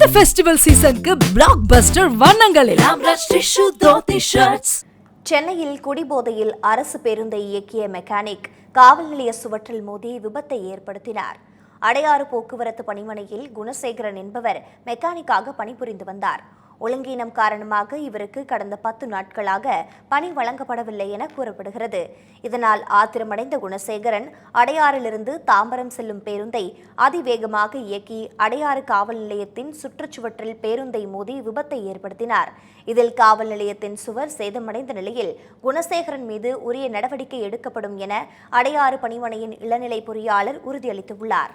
இந்த ஃபெஸ்டிவல் சீசனுக்கு பிளாக் பஸ்டர் வண்ணங்களில். சென்னையில் குடிபோதையில் அரசு பேருந்தை இயக்கிய மெக்கானிக் காவல் நிலைய சுவற்றில் மோதி விபத்தை ஏற்படுத்தினார். அடையாறு போக்குவரத்து பணிமனையில் குணசேகரன் என்பவர் மெக்கானிக்காக பணிபுரிந்து வந்தார். ஒழுங்கீனம் காரணமாக இவருக்கு கடந்த பத்து நாட்களாக பணி வழங்கப்படவில்லை என கூறப்படுகிறது. இதனால் ஆத்திரமடைந்த குணசேகரன் அடையாறிலிருந்து தாம்பரம் செல்லும் பேருந்தை அதிவேகமாக இயக்கி அடையாறு காவல் நிலையத்தின் சுற்றுச்சுவற்றில் பேருந்தை மோதி விபத்தை ஏற்படுத்தினார். இதில் காவல் நிலையத்தின் சுவர் சேதமடைந்த நிலையில் குணசேகரன் மீது உரிய நடவடிக்கை எடுக்கப்படும் என அடையாறு பணிமனையின் இளநிலை பொறியாளர் உறுதியளித்துள்ளார்.